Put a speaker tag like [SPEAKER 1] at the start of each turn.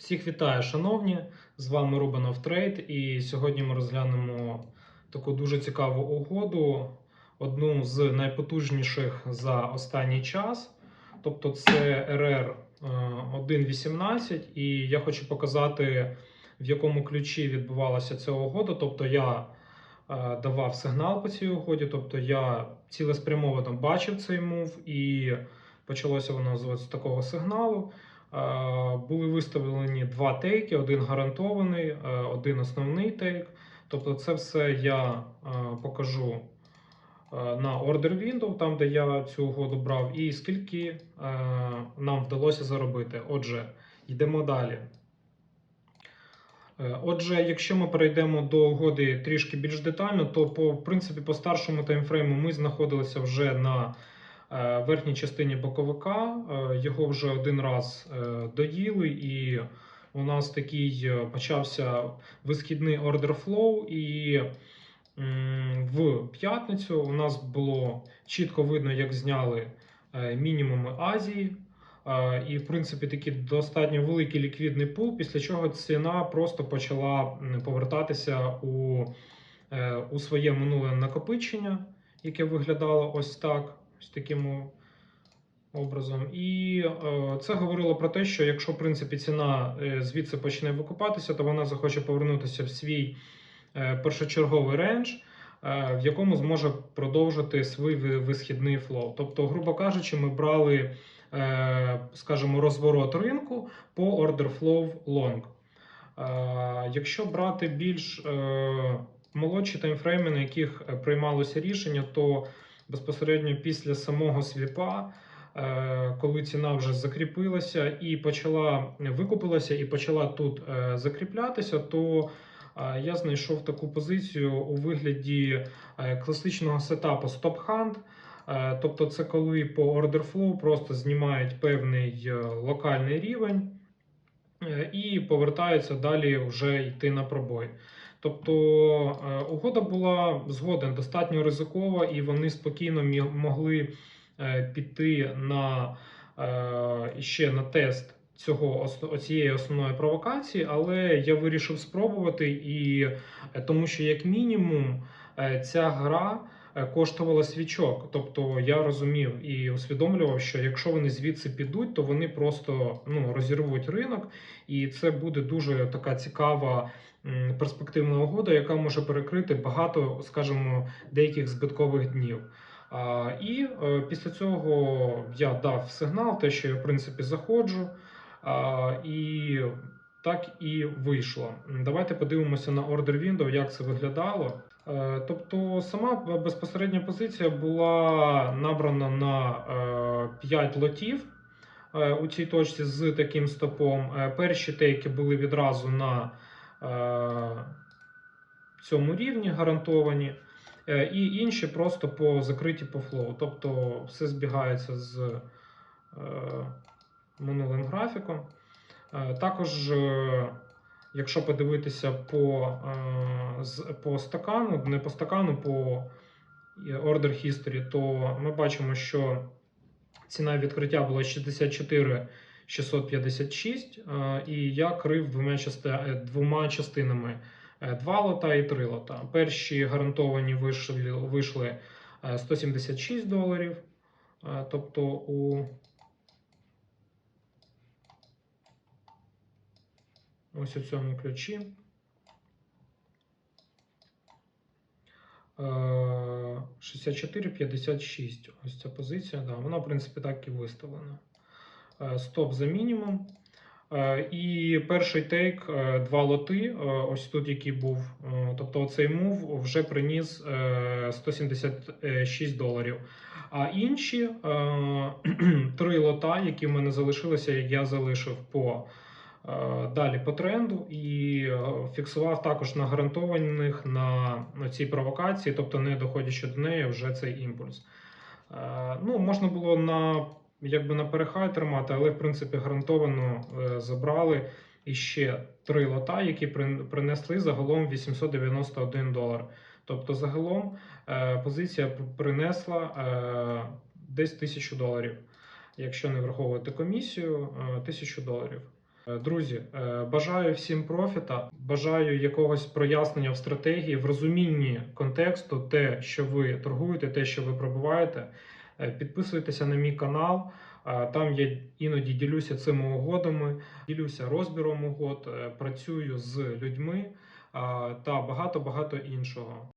[SPEAKER 1] Всіх вітаю, шановні! З вами Рубанов Трейд, і сьогодні ми розглянемо таку дуже цікаву угоду, одну з найпотужніших за останній час. Тобто це РР 1.18, і я хочу показати, в якому ключі відбувалася ця угода. Тобто я е, давав сигнал по цій угоді, тобто я цілеспрямовано бачив цей мув, і почалося воно з ось такого сигналу. Е, Були виставлені два тейки: один гарантований, е, один основний тейк. Тобто, це все я е, покажу на Order Window, там де я цю угоду брав, і скільки нам вдалося заробити. Отже, йдемо далі. Отже, якщо ми перейдемо до угоди трішки більш детально, то по в принципі по старшому таймфрейму ми знаходилися вже на е, верхній частині боковика. Е, Його вже один раз е, доїли, і у нас такий почався висхідний order flow. І в п'ятницю у нас було чітко видно, як зняли мінімуми Азії. І, в принципі, такий достатньо великий ліквідний пул, після чого ціна просто почала повертатися у, у своє минуле накопичення, яке виглядало ось так, ось таким образом. І е, це говорило про те, що якщо в принципі ціна е, звідси почне викупатися, то вона захоче повернутися в свій е, першочерговий рендж. В якому зможе продовжити свій висхідний флоу. Тобто, грубо кажучи, ми брали скажімо, розворот ринку по order flow long. Якщо брати більш молодші таймфрейми, на яких приймалося рішення, то безпосередньо після самого свіпа, е, коли ціна вже закріпилася і почала викупилася і почала тут е, закріплятися, то е, я знайшов таку позицію у вигляді класичного сетапу. Е, Тобто, це коли по order flow просто знімають певний локальний рівень і повертаються далі вже йти на пробой. Тобто е, угода була згоден достатньо ризикова, і вони спокійно могли е, піти на е, ще на тест цього цієї основної провокації, але я вирішив спробувати, і тому що, як мінімум, ця гра коштувала свічок. Тобто я розумів і усвідомлював, що якщо вони звідси підуть, то вони просто ну, розірвуть ринок, і це буде дуже така цікава перспективна угода, яка може перекрити багато, скажімо, деяких збиткових днів. І е, після цього я дав сигнал, те, що я в принципі заходжу. І так і вийшло. Давайте подивимося на Order Window, як це виглядало. Е, Тобто сама безпосередня позиція була набрана на е, 5 лотів е, у цій точці з таким стопом. Перші тейки були відразу на цьому рівні гарантовані, е, і інші просто по закриті по флоу. Тобто все збігається з е, минулим графіком. Е, Також, е, якщо подивитися по, е, по стакану, не по стакану, по е, Order History, то ми бачимо, що ціна відкриття була 64 656, е, і я крив двома, е, двома частинами. Е, Два лота і три лота. Перші гарантовані вийшли, вийшли е, 176 доларів. Тобто у ось у цьому ключі. Е, 64,56. Ось ця позиція. Да, вона, в принципі, так і виставлена. Е, Стоп за мінімум. Е, І перший тейк, е, два лоти, ось тут який був. Тобто цей мув вже приніс е, 176 доларів. А інші три лота, які в мене залишилися, я залишив по далі по тренду і фіксував також на гарантованих на, цій провокації, тобто не доходячи до неї, вже цей імпульс. Ну, можна було на якби на перехай тримати, але в принципі гарантовано е, забрали іще три лота, які принесли загалом 891 долар. Тобто, загалом е, позиція принесла е, десь 1000 доларів. Якщо не враховувати комісію, 1000 доларів. Друзі, бажаю всім профіта, бажаю якогось прояснення в стратегії, в розумінні контексту, те, що ви торгуєте, те, що ви пробуваєте. Е, Підписуйтеся на мій канал. Е, Там я іноді ділюся цими угодами, ділюся розбіром угод, е, працюю з людьми та багато багато іншого.